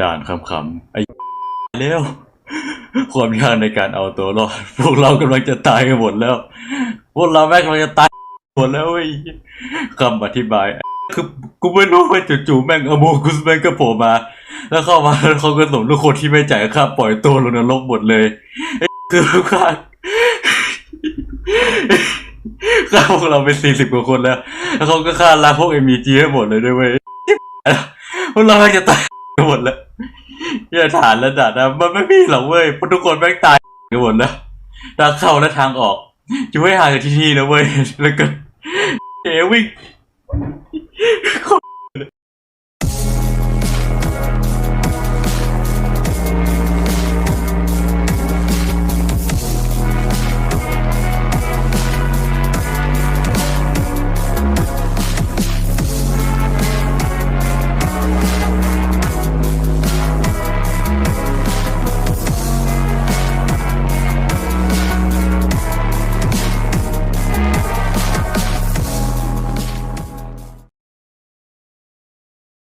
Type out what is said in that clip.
ด่านคำๆไอ้เร็วความยากในการเอาตัวรอดพวกเรากำลังจะตายกันหมดแล้ว พวกเราแม่งกำลังจะตายหมดแล้วไอ้คำอธิบาย คือกูไม่รู้ว่าจู่ๆแม่งอโมกุสแม่งก็โผล่มา แล้วเข้ามาแล้วเขาก็ส่งทุกคนที่ไม่จ่ายค่าปล่อยตัวลงนรกหมดเลยไอคือฆ่าฆ่าพวกเราเป็นสี่สิบกว่าคนแล้ว แล้วเขาก็ฆ่าลาพวกเอ็มีจีให้หมดเลยด้วยเว้ยพวกเราแม่งจะตาย หมดแล้วอย่าฐานแล้วด่านะมันไม่มีหรอกเว้ยเพราะทุกคนแม่งตายกันหมดแล้วทางเข้าและทางออกช่วยหาจากที่นี่นะเว้ยแล้วก็เอวิ่ง